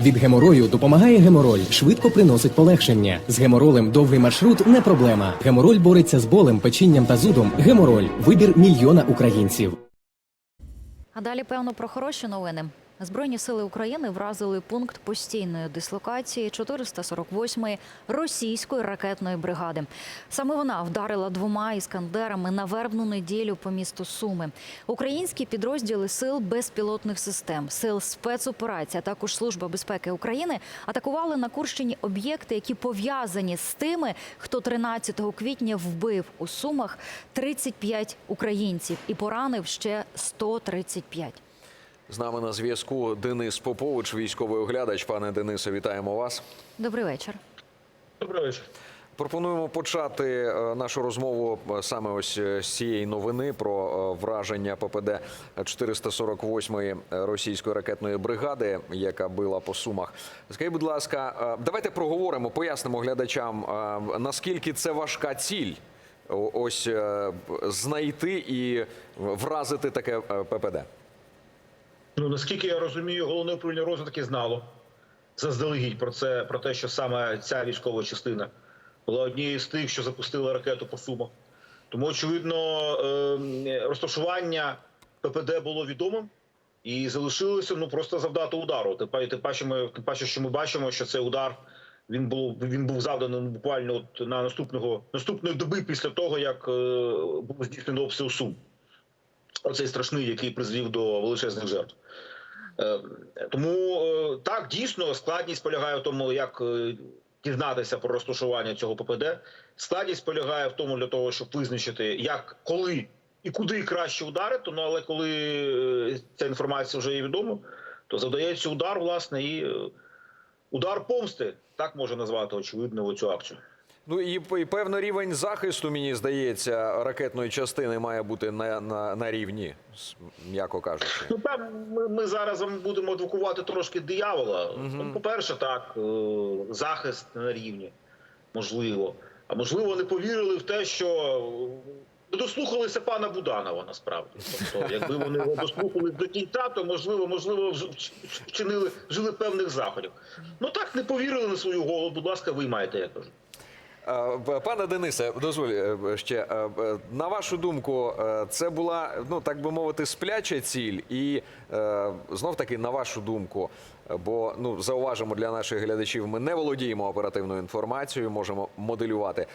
Від геморою допомагає гемороль, швидко приносить полегшення. З геморолем довгий маршрут не проблема. Гемороль бореться з болем, печінням та зудом. Гемороль вибір мільйона українців. А далі, певно, про хороші новини. Збройні сили України вразили пункт постійної дислокації 448-ї російської ракетної бригади. Саме вона вдарила двома іскандерами на вербну неділю по місту Суми. Українські підрозділи сил безпілотних систем, сил спецоперацій, а також служба безпеки України атакували на Курщині об'єкти, які пов'язані з тими, хто 13 квітня вбив у Сумах 35 українців і поранив ще 135. З нами на зв'язку Денис Попович, військовий оглядач. Пане Денисе, вітаємо вас. Добрий вечір. Добрий вечір. Пропонуємо почати е, нашу розмову е, саме ось е, з цієї новини про враження ППД 448-ї російської ракетної бригади, яка била по сумах. Скажіть, будь ласка, давайте проговоримо, пояснимо глядачам, наскільки це важка ціль. Ось знайти і вразити таке ППД. Ну наскільки я розумію, головне управління розвитки знало заздалегідь про це, про те, що саме ця військова частина була однією з тих, що запустила ракету по сумах. Тому, очевидно, е, розташування ППД було відомим і залишилося ну просто завдати удару. Тим паче, ми, тим паче, що ми бачимо, що цей удар він був він був завданий ну, буквально от на наступного наступної доби після того, як е, був здійснений обстріл Сум. Оцей страшний, який призвів до величезних жертв. Е, Тому е, так дійсно складність полягає в тому, як е, дізнатися про розташування цього ППД. Складність полягає в тому для того, щоб визначити, як, коли і куди краще ударити. Ну але коли ця інформація вже є відома, то завдається удар, власне, і удар помсти, так можна назвати очевидно цю акцію. Ну і, і певно рівень захисту, мені здається, ракетної частини має бути на, на, на рівні, м'яко кажучи. Ну там ми, ми зараз будемо адвокувати трошки диявола. Ну, по-перше, так е, захист на рівні, можливо. А можливо, не повірили в те, що е, дослухалися пана Буданова насправді. Тобто, якби вони його дослухали до кінця, то можливо, можливо, вчинили вжили певних заходів. Ну так не повірили на свою голову. Будь ласка, виймайте, я кажу. Е, Пане Денисе, дозволь е, ще е, на вашу думку, це була ну так би мовити, спляча ціль, і знов таки на вашу думку, бо ну зауважимо для наших глядачів, ми не володіємо оперативною інформацією, можемо моделювати.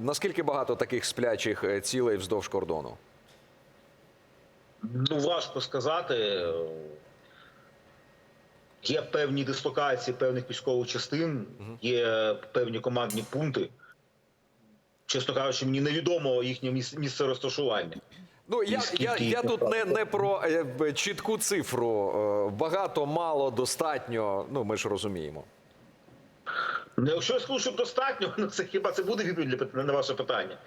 Наскільки багато таких сплячих цілей вздовж кордону? Ну, важко сказати. Є певні дислокації певних військових частин, є певні командні пункти. Чесно кажучи, мені невідомо їхнє місце розташування. Ну я, я, я тут не, не про е, чітку цифру. Е, Багато, мало, достатньо. Ну ми ж розуміємо. Ну, Якщо я скажу, що достатньо, ну це хіба це буде відповідь на ваше питання?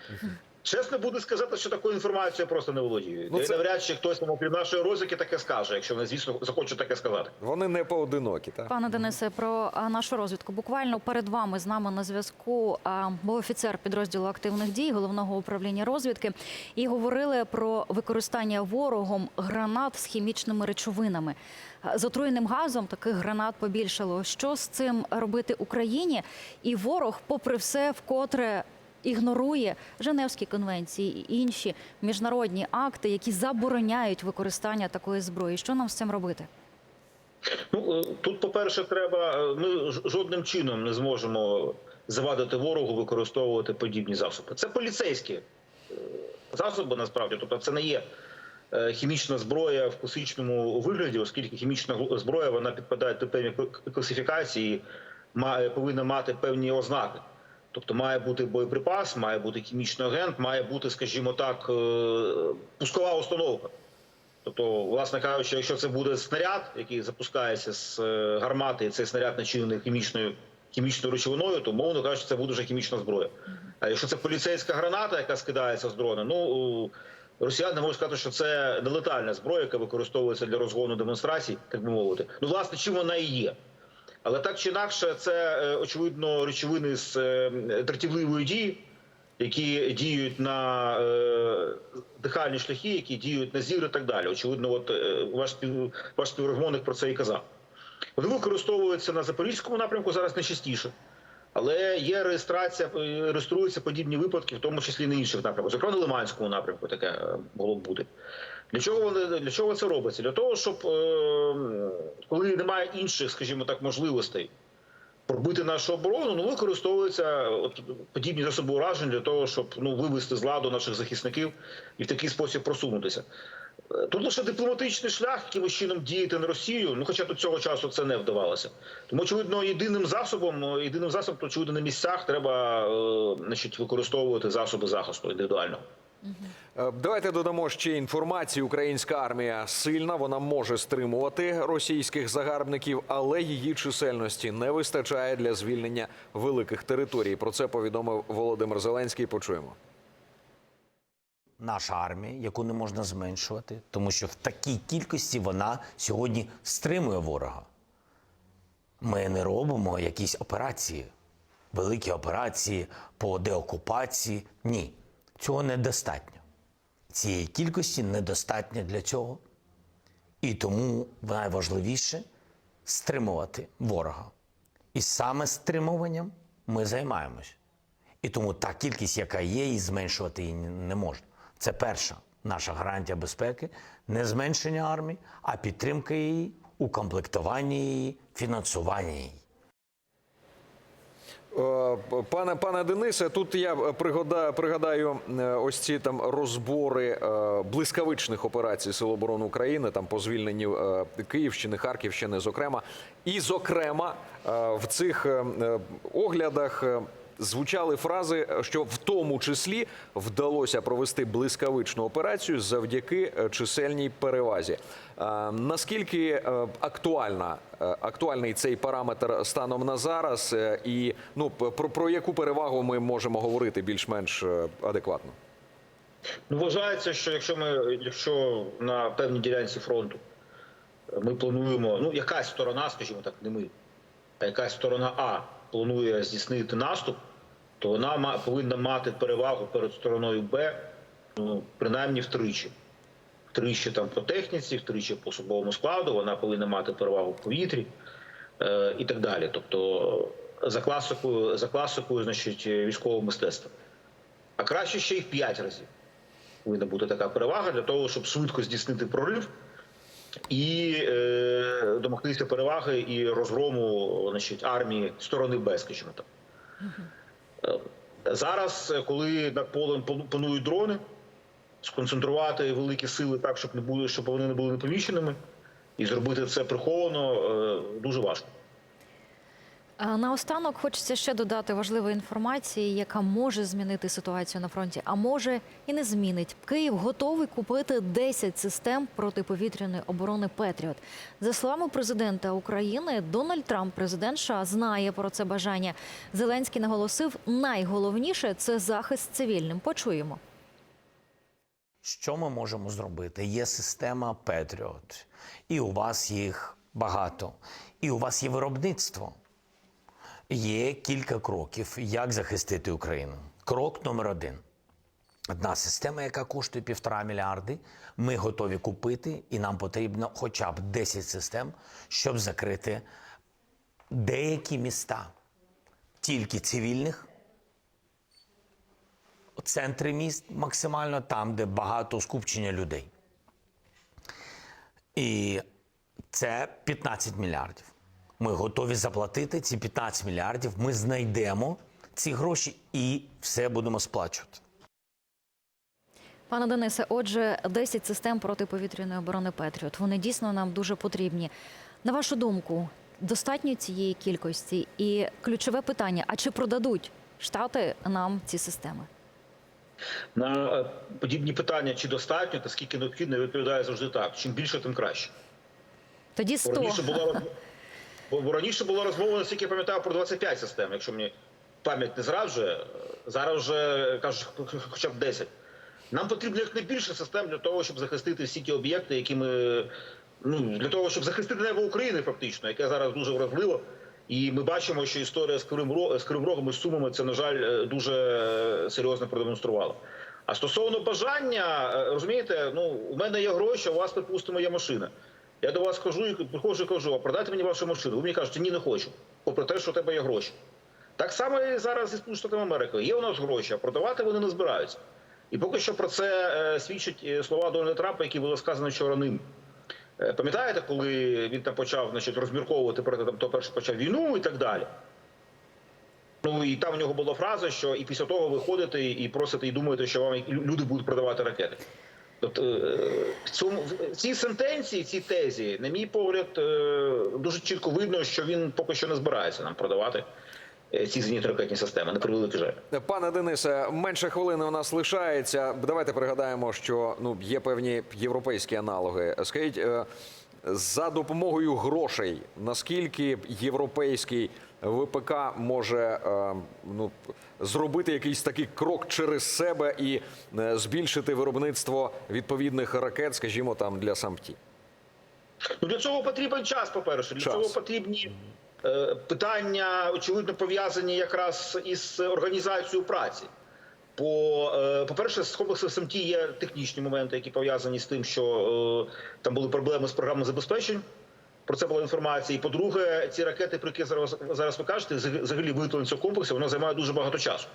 Чесно буду сказати, що такою інформацією просто не володію. Ну, це- навряд чи хтось окрім нашої розвідки таке скаже, якщо вони, звісно, захочуть таке сказати. Вони не поодинокі, так? Пане Денисе, про нашу розвідку. Буквально перед вами з нами на зв'язку був офіцер підрозділу активних дій головного управління розвідки і говорили про використання ворогом гранат з хімічними речовинами. З отруєним газом таких гранат побільшало. Що з цим робити Україні? І ворог, попри все, вкотре. Ігнорує Женевські конвенції і інші міжнародні акти, які забороняють використання такої зброї. Що нам з цим робити? Ну е, тут, по-перше, треба. е, Ми жодним чином не зможемо завадити ворогу використовувати подібні засоби. Це поліцейські е, засоби, насправді. Тобто, це не є хімічна зброя в класичному вигляді, оскільки хімічна зброя вона підпадає до певні класифікації, має повинна мати певні ознаки. Тобто має бути боєприпас, має бути хімічний агент, має бути, скажімо так, е, пускова установка. Тобто, власне кажучи, якщо це буде снаряд, який запускається з е, гармати, і цей снаряд начинений хімічною хімічною речовиною, то мовно кажучи, це буде вже хімічна зброя. А якщо це поліцейська граната, яка скидається з дрона, ну росіяни можуть сказати, що це нелетальна зброя, яка використовується для розгону демонстрацій, так би мовити. Ну, власне, чим вона і є. Але так чи інакше, це е, очевидно речовини з е, дратівливої дії, які діють на е, дихальні шляхи, які діють на зір і так далі. Очевидно, от е, ваш ваш співрозмовник про це і казав. Вони використовуються на запорізькому напрямку зараз найчастіше. Але є реєстрація, е, реєструються подібні випадки, в тому числі і на інших напрямках. Зокрема, на Лиманському напрямку таке е, могло бути. Для чого вони для чого це робиться? Для того, щоб е, коли немає інших, скажімо так, можливостей пробити нашу оборону, ну використовуються от подібні засоби уражень для того, щоб ну вивести з ладу наших захисників і в такий спосіб просунутися. Тут лише дипломатичний шлях, якимось чином діяти на Росію. Ну, хоча до цього часу це не вдавалося. Тому, очевидно, єдиним засобом, єдиним засобом, то, очевидно, на місцях треба е, значить, використовувати засоби захисту індивідуального. Е, Давайте додамо ще інформації. Українська армія сильна, вона може стримувати російських загарбників, але її чисельності не вистачає для звільнення великих територій. Про це повідомив Володимир Зеленський. Почуємо. Наша армія, яку не можна зменшувати, тому що в такій кількості вона сьогодні стримує ворога. Ми не робимо якісь операції, великі операції по деокупації. Ні, цього недостатньо. Цієї кількості недостатньо для цього. І тому найважливіше стримувати ворога. І саме стримуванням ми займаємось. І тому та кількість, яка є, і зменшувати її не можна. Це перша наша гарантія безпеки, не зменшення армії, а підтримка її, укомплектування її, фінансування її. Е, Пане пане Денисе, тут я пригадаю, пригадаю е, ось ці там розбори е, блискавичних операцій Сил оборони України, там по звільненню е, Київщини, Харківщини, зокрема, і зокрема е, в цих е, е, оглядах. Звучали фрази, що в тому числі вдалося провести блискавичну операцію завдяки е, чисельній перевазі. Е, Наскільки е, актуальна актуальний цей параметр станом на зараз, і ну про, про яку перевагу ми можемо говорити більш-менш адекватно? Ну, вважається, що якщо ми, якщо на певній ділянці фронту ми плануємо, ну якась сторона, скажімо так, не ми, а якась сторона А планує здійснити наступ, то вона повинна мати перевагу перед стороною Б, ну принаймні втричі. Втричі там по техніці, втричі по особовому складу, вона повинна мати перевагу в повітрі е, і так далі. Тобто, за класикою, за класикою, значить, військового мистецтва. А краще ще й в 5 разів повинна бути така перевага для того, щоб швидко здійснити прорив і е, домогтися переваги і розгрому значить, армії сторони Б, скажімо так. Е, Зараз, е, коли над полем панують дрони, сконцентрувати великі сили так, щоб не були, щоб вони не були непоміченими, і зробити це приховано е, дуже важко. Наостанок хочеться ще додати важливої інформації, яка може змінити ситуацію на фронті, а може і не змінить. Київ готовий купити 10 систем протиповітряної оборони Петріот. За словами президента України, Дональд Трамп, президент США, знає про це бажання. Зеленський наголосив, найголовніше це захист цивільним. Почуємо. Що ми можемо зробити? Є система Patriot, і у вас їх багато, і у вас є виробництво. Є кілька кроків, як захистити Україну. Крок номер один. Одна система, яка коштує півтора мільярди, ми готові купити, і нам потрібно хоча б 10 систем, щоб закрити деякі міста, тільки цивільних, центри міст максимально там, де багато скупчення людей. І це 15 мільярдів. Ми готові заплатити ці 15 мільярдів. Ми знайдемо ці гроші і все будемо сплачувати. Пане Денисе, отже, 10 систем протиповітряної оборони Петріот. Вони дійсно нам дуже потрібні. На вашу думку, достатньо цієї кількості? І ключове питання: а чи продадуть штати нам ці системи? На е, подібні питання, чи достатньо та скільки необхідно, я відповідаю завжди так: чим більше, тим краще. Тоді Бо 100. раніше була бо, раніше була розмова, наскільки я пам'ятаю, про 25 систем. Якщо мені пам'ять не зраджує, зараз вже кажуть, хоча б 10. Нам потрібно якнайбільше систем для того, щоб захистити всі ті об'єкти, які ми ну для того, щоб захистити небо України, фактично, яке зараз дуже вразливо. І ми бачимо, що історія з Кривим з Кривим і Сумами це, на жаль, е, дуже е, серйозно продемонструвала. А стосовно бажання, е, розумієте, ну у мене є гроші, а у вас, припустимо, є машина. Я до вас кажу і приходжу і кажу, а продайте мені вашу машину. Ви мені кажете, ні, не хочу. Попри те, що у тебе є гроші. Так само і зараз зі Сполученими Америки. Є у нас гроші, а продавати вони не збираються. І поки що про це е, свідчать е, слова Дональда Трампа, які були сказані вчора ним. Е, Пам'ятаєте, коли він там почав значить, розмірковувати проти там, хто перший почав війну і так далі? Ну і там в нього була фраза, що і після того ви ходите і просите і думаєте, що вам люди будуть продавати ракети. Тобто е, в цьому в цій сентенції, цій тезі, на мій погляд, е, дуже чітко видно, що він поки що не збирається нам продавати е, ці зенітно-ракетні системи. На превеликий жаль. Пане Денисе, менше хвилини у нас лишається. Давайте пригадаємо, що ну є певні європейські аналоги. Скажіть, за допомогою грошей, наскільки європейський ВПК може е, ну зробити якийсь такий крок через себе і е, збільшити виробництво відповідних ракет, скажімо, там для самті? Ну для цього потрібен час. По перше, для Час. цього потрібні е, питання, очевидно, пов'язані якраз із організацією праці. По, е, по-перше, з комплексу СМТ є технічні моменти, які пов'язані з тим, що е, там були проблеми з програмним забезпеченням. Про це була інформація. І по-друге, ці ракети, про які зараз, зараз ви кажете, взагалі виготовлення цього комплексу, воно займає дуже багато часу.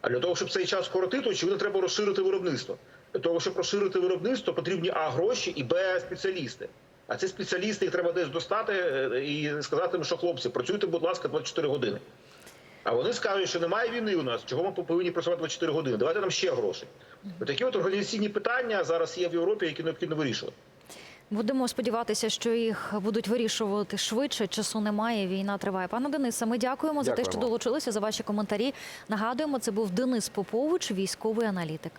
А для того, щоб цей час скоротити, очевидно, треба розширити виробництво. Для того, щоб розширити виробництво, потрібні А гроші і Б спеціалісти. А ці спеціалісти їх треба десь достати е, і сказати що хлопці, працюйте, будь ласка, 24 години. А вони скажуть, що немає війни у нас, чого ми повинні працювати 24 години. Давайте нам ще грошей. Такі от організаційні питання зараз є в Європі, які необхідно вирішувати. Будемо сподіватися, що їх будуть вирішувати швидше. Часу немає. Війна триває. Пане Денисе, ми дякуємо за те, що долучилися за ваші коментарі. Нагадуємо, це був Денис Попович, військовий аналітик.